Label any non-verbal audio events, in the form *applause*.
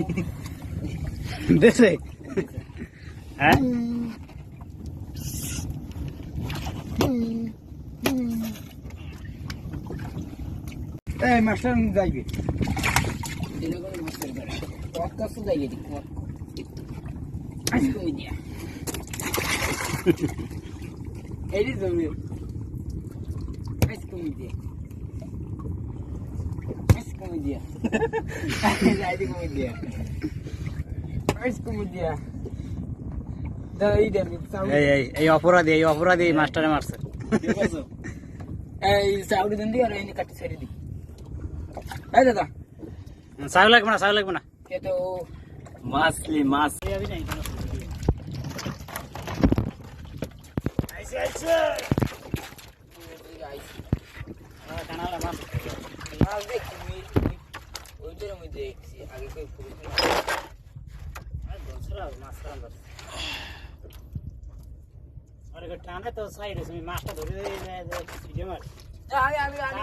*laughs* Nereye? He? Ey maçların gaybi. Korkası da yedik. Aşk oydu ya. *laughs* Eli dönüyor. Aşk oydu ya. দিয়া দিয়া আজকে ওই দিয়া আজকে ওই দিয়া দাই দে এই এই এই অপরাধী এই অপরাধী এই মাস্টারে মারছে। এই সাউরি দন্দি আর এনে কাটি ছেড়ে দি। এই দাদা। চাউ লাগবে না চাউ লাগবে না। কে তো মাছলি মাছ আইসে আইসে। কানালা মাছ মাছ। দেখছি আগে কই ফুল মাছ কান আরে টানে তো সাইডে তুমি মাছটা ধরে আমি আমি আমি